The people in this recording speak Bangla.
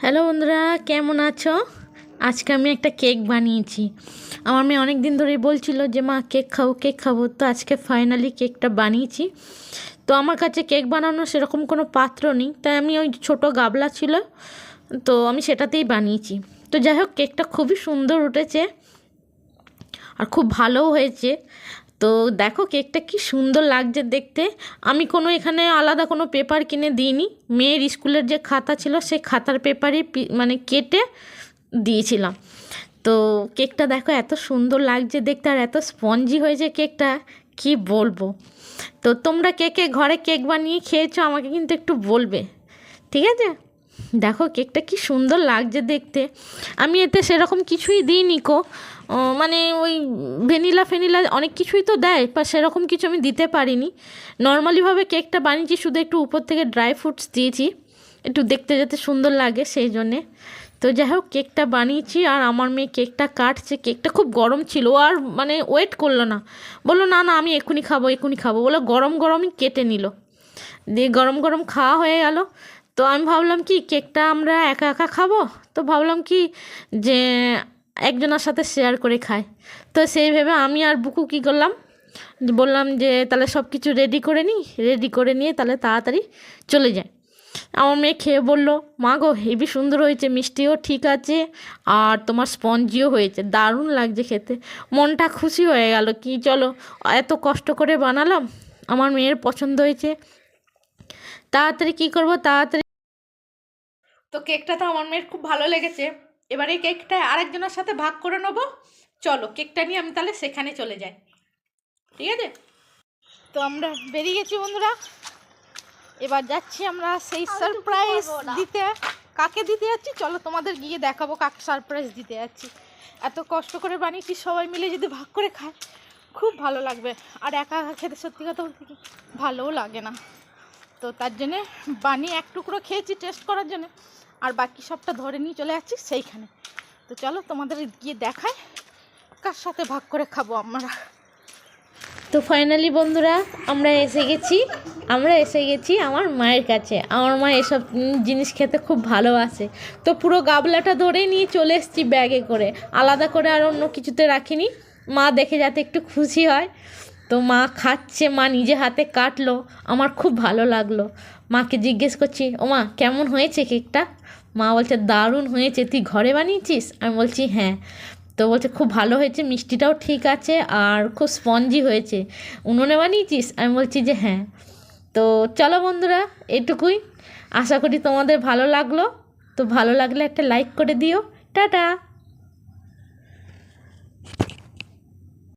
হ্যালো বন্ধুরা, কেমন আছো? আজকে আমি একটা কেক বানিয়েছি। আমার মেয়ে অনেক দিন ধরেই বলছিল যে, মা, কেক খাব কেক খাব। তো আজকে ফাইনালি কেকটা বানিয়েছি। তো আমার কাছে কেক বানানোর সেরকম কোনো পাত্র নেই, তাই আমি ওই ছোটো গাবলা ছিল, তো আমি সেটাতেই বানিয়েছি। তো যাই হোক, কেকটা খুবই সুন্দর উঠেছে আর খুব ভালোও হয়েছে। তো দেখো কেকটা কি সুন্দর লাগছে দেখতে। আমি কোনো এখানে আলাদা কোনো পেপার কিনে দিইনি। মেয়ের স্কুলের যে খাতা ছিল, সেই খাতার পেপারই পি- মানে কেটে দিয়েছিলাম। তো কেকটা দেখো এত সুন্দর লাগছে দেখতে আর এত স্পঞ্জি হয়েছে কেকটা, কি বলব। তো তোমরা কে কে ঘরে কেক বানিয়ে খেয়েছো আমাকে কিন্তু একটু বলবে। ঠিক আছে? দেখো, কেকটা কি সুন্দর লাগছে দেখতে। আমি এতে সেরকম কিছুই দিইনি কো। মানে ওই ভ্যানিলা ফেনিলা অনেক কিছুই তো দেয়, বা সেরকম কিছু আমি দিতে পারিনি। নর্মালিভাবে কেকটা বানিয়েছি, শুধু একটু উপর থেকে ড্রাই ফ্রুটস দিয়েছি। একটু দেখতে যাতে সুন্দর লাগে সেই জন্যে। তো যাই হোক, কেকটা বানিয়েছি, আর আমার মেয়ে কেকটা কাটছে। কেকটা খুব গরম ছিল আর মানে ওয়েট করল না। বলল, না না, আমি এক্ষুনি খাব এক্ষুনি খাব। বলে গরম, গরমই কেটে নিল। দিয়ে গরম গরম খাওয়া হয়ে গেল। তো আমি ভাবলাম কি, কেকটা আমরা একা একা খাব? তো ভাবলাম কি যে একজনের সাথে শেয়ার করে খাই। তো সেই ভেবে আমি আর বুকু কী করলাম? বললাম যে, তাহলে সব কিছু রেডি করে নিই রেডি করে নিয়ে তাহলে তাড়াতাড়ি চলে যায় আমার মেয়ে খেয়ে বলল, মা গো হেবি সুন্দর হয়েছে, মিষ্টিও ঠিক আছে, আর তোমার স্পঞ্জিও হয়েছে, দারুণ লাগছে খেতে। মনটা খুশি হয়ে গেল, কি চলো, এত কষ্ট করে বানালাম, আমার মেয়ের পছন্দ হয়েছে। তাড়াতাড়ি কী করব? তাড়াতাড়ি তো কেকটা তো আমার মেয়ের খুব ভালো লেগেছে। এবার এই কেকটা আরেকজনের সাথে ভাগ করে নেব। চলো কেকটা নিয়ে আমি তাহলে সেখানে চলে যাই। ঠিক আছে? তো আমরা বেরিয়ে গেছি বন্ধুরা। এবার যাচ্ছি আমরা সেই সারপ্রাইজ দিতে। কাকে দিতে যাচ্ছি? চলো তোমাদের গিয়ে দেখাবো কাকে সারপ্রাইজ দিতে যাচ্ছি। এত কষ্ট করে বানিয়েছি সবাই মিলে যদি ভাগ করে খায় খুব ভালো লাগবে। আর একা একা খেতে সত্যি কথা বলতে কি ভালোও লাগে না। তো তার জন্যে বানিয়ে এক টুকরো খেয়েছি টেস্ট করার জন্য। আর বাকি সবটা ধরে নিয়ে চলে যাচ্ছি সেইখানে। তো চলো তোমাদের গিয়ে দেখায় কার সাথে ভাগ করে খাব আমরা। তো ফাইনালি বন্ধুরা, আমরা এসে গেছি। আমরা এসে গেছি আমার মায়ের কাছে। আমার মা এসব জিনিস খেতে খুব ভালোবাসে। তো পুরো গাবলাটা ধরে নিয়ে চলে এসেছি ব্যাগে করে। আলাদা করে আর অন্য কিছুতে রাখিনি। মা দেখে যাতে একটু খুশি হয়। তো মা খাচ্ছে, মা নিজে হাতে কাটলো, আমার খুব ভালো লাগল। মাকে জিজ্ঞেস করছি ও মা কেমন হয়েছে কেকটা? মা বলছে, দারুণ হয়েছে, তুই ঘরে বানিয়েছিস? আমি বলছি হ্যাঁ। তো বলছে, খুব ভালো হয়েছে, মিষ্টিটাও ঠিক আছে, আর খুব স্পঞ্জি হয়েছে। উনুনে বানিয়েছিস? আমি বলছি যে হ্যাঁ। তো চলো বন্ধুরা, এটুকুই। আশা করি তোমাদের ভালো লাগল। তো ভালো লাগলে একটা লাইক করে দিও। টাটা!